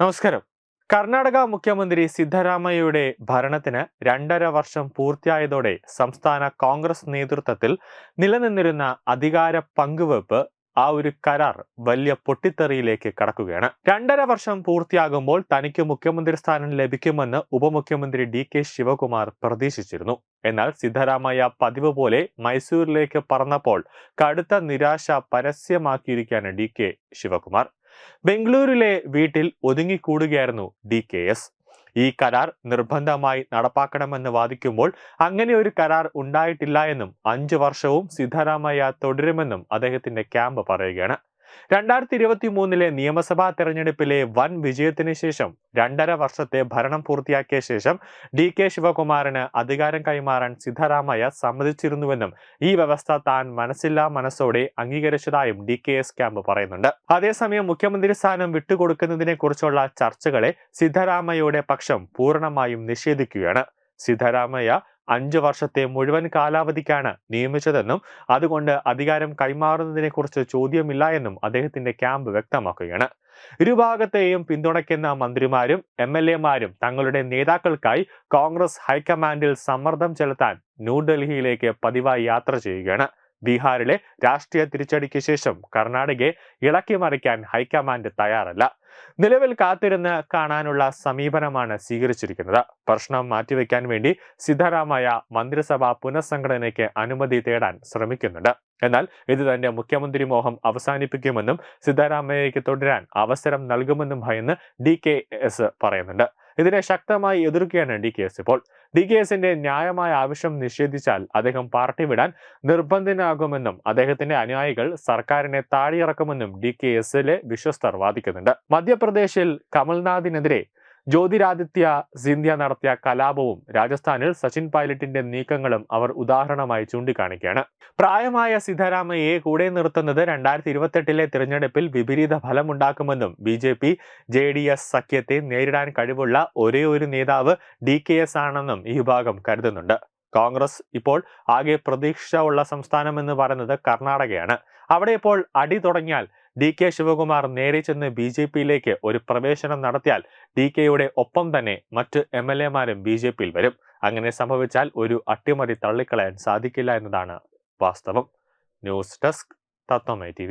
നമസ്കാരം. കർണാടക മുഖ്യമന്ത്രി സിദ്ധരാമയ്യയുടെ ഭരണത്തിന് രണ്ടര വർഷം പൂർത്തിയായതോടെ സംസ്ഥാന കോൺഗ്രസ് നേതൃത്വത്തിൽ നിലനിന്നിരുന്ന അധികാര പങ്കുവെപ്പ് ആ ഒരു കരാർ വലിയ പൊട്ടിത്തെറിയിലേക്ക് കടക്കുകയാണ്. രണ്ടര വർഷം പൂർത്തിയാകുമ്പോൾ തനിക്ക് മുഖ്യമന്ത്രി സ്ഥാനം ലഭിക്കുമെന്ന് ഉപമുഖ്യമന്ത്രി ഡി കെ ശിവകുമാർ പ്രതീക്ഷിച്ചിരുന്നു. എന്നാൽ സിദ്ധരാമയ്യ പതിവ് പോലെ മൈസൂരിലേക്ക് പറന്നപ്പോൾ കടുത്ത നിരാശ പരസ്യമാക്കിയിരിക്കുകയാണ് ഡി കെ ശിവകുമാർ. ബംഗളൂരുവിലെ വീട്ടിൽ ഒതുങ്ങിക്കൂടുകയായിരുന്നു ഡി കെ എസ്. ഈ കരാർ നിർബന്ധമായി നടപ്പാക്കണമെന്ന് വാദിക്കുമ്പോൾ അങ്ങനെ ഒരു കരാർ ഉണ്ടായിട്ടില്ല എന്നും അഞ്ചു വർഷവും സിദ്ധരാമയ്യ തുടരുമെന്നും അദ്ദേഹത്തിന്റെ ക്യാമ്പ് പറയുകയാണ്. രണ്ടായിരത്തി ഇരുപത്തി മൂന്നിലെ നിയമസഭാ തെരഞ്ഞെടുപ്പിലെ വൻ വിജയത്തിന് ശേഷം രണ്ടര വർഷത്തെ ഭരണം പൂർത്തിയാക്കിയ ശേഷം ഡി കെ ശിവകുമാറിന് അധികാരം കൈമാറാൻ സിദ്ധരാമയ്യ സമ്മതിച്ചിരുന്നുവെന്നും ഈ വ്യവസ്ഥ താൻ മനസ്സില്ലാ മനസ്സോടെ അംഗീകരിച്ചതായും ഡി കെ എസ് ക്യാമ്പ് പറയുന്നുണ്ട്. അതേസമയം മുഖ്യമന്ത്രി സ്ഥാനം വിട്ടുകൊടുക്കുന്നതിനെ കുറിച്ചുള്ള ചർച്ചകളെ സിദ്ധരാമയ്യയുടെ പക്ഷം പൂർണമായും നിഷേധിക്കുകയാണ്. സിദ്ധരാമയ്യ അഞ്ചു വർഷത്തെ മുഴുവൻ കാലാവധിക്കാണ് നിയമിച്ചതെന്നും അതുകൊണ്ട് അധികാരം കൈമാറുന്നതിനെക്കുറിച്ച് ചോദ്യമില്ല എന്നും അദ്ദേഹത്തിന്റെ ക്യാമ്പ് വ്യക്തമാക്കുകയാണ്. ഇരുഭാഗത്തെയും പിന്തുണയ്ക്കുന്ന മന്ത്രിമാരും എം എൽ എമാരും തങ്ങളുടെ നേതാക്കൾക്കായി കോൺഗ്രസ് ഹൈക്കമാൻഡിൽ സമ്മർദ്ദം ചെലുത്താൻ ന്യൂഡൽഹിയിലേക്ക് പതിവായി യാത്ര ചെയ്യുകയാണ്. ബീഹാറിലെ രാഷ്ട്രീയ തിരിച്ചടിക്ക് ശേഷം കർണാടകയെ ഇളക്കി മറിക്കാൻ ഹൈക്കമാൻഡ് തയ്യാറല്ല. നിലവിൽ കാത്തിരുന്ന് കാണാനുള്ള സമീപനമാണ് സ്വീകരിച്ചിരിക്കുന്നത്. പ്രശ്നം മാറ്റിവെക്കാൻ വേണ്ടി സിദ്ധരാമയ്യ മന്ത്രിസഭ പുനഃസംഘടനയ്ക്ക് അനുമതി തേടാൻ ശ്രമിക്കുന്നുണ്ട്. എന്നാൽ ഇത് തന്റെ മുഖ്യമന്ത്രി മോഹം അവസാനിപ്പിക്കുമെന്നും സിദ്ധരാമയ്യയ്ക്ക് തുടരാൻ അവസരം നൽകുമെന്നും ഭയന്ന് ഡി കെ എസ് പറയുന്നുണ്ട്. ഇതിനെ ശക്തമായി എതിർക്കുകയാണ് ഡി കെ എസ്. ഇപ്പോൾ ഡി കെ എസിന്റെ ന്യായമായ ആവശ്യം നിഷേധിച്ചാൽ അദ്ദേഹം പാർട്ടി വിടാൻ നിർബന്ധനാകുമെന്നും അദ്ദേഹത്തിന്റെ അനുയായികൾ സർക്കാരിനെ താഴെയിറക്കുമെന്നും ഡി കെ എസിലെ വിശ്വസ്തർ വാദിക്കുന്നുണ്ട്. മധ്യപ്രദേശിൽ കമൽനാഥിനെതിരെ ജ്യോതിരാദിത്യ സിന്ധ്യ നടത്തിയ കലാപവും രാജസ്ഥാനിൽ സച്ചിൻ പൈലറ്റിന്റെ നീക്കങ്ങളും അവർ ഉദാഹരണമായി ചൂണ്ടിക്കാണിക്കുകയാണ്. പ്രായമായ സിദ്ധരാമയെ കൂടെ നിർത്തുന്നത് രണ്ടായിരത്തി ഇരുപത്തെട്ടിലെ തിരഞ്ഞെടുപ്പിൽ വിപരീത ഫലമുണ്ടാക്കുമെന്നും B J P J D S സഖ്യത്തെ നേരിടാൻ കഴിവുള്ള ഒരേ ഒരു നേതാവ് ഡി കെ എസ് ആണെന്നും ഈ വിഭാഗം കരുതുന്നുണ്ട്. കോൺഗ്രസ് ഇപ്പോൾ ആകെ പ്രതീക്ഷ ഉള്ള സംസ്ഥാനം എന്ന് പറയുന്നത് കർണാടകയാണ്. അവിടെ ഇപ്പോൾ അടി തുടങ്ങിയാൽ ഡി കെ ശിവകുമാർ നേരെ ചെന്ന് ബി ജെ പിയിലേക്ക് ഒരു പ്രവേശനം നടത്തിയാൽ ഡി കെയുടെ ഒപ്പം തന്നെ മറ്റ് എം എൽ എമാരും ബി ജെ പിയിൽ വരും. അങ്ങനെ സംഭവിച്ചാൽ ഒരു അട്ടിമറി തള്ളിക്കളയാൻ സാധിക്കില്ല എന്നതാണ് വാസ്തവം. ന്യൂസ് ഡെസ്ക് തത്വമൈ ടി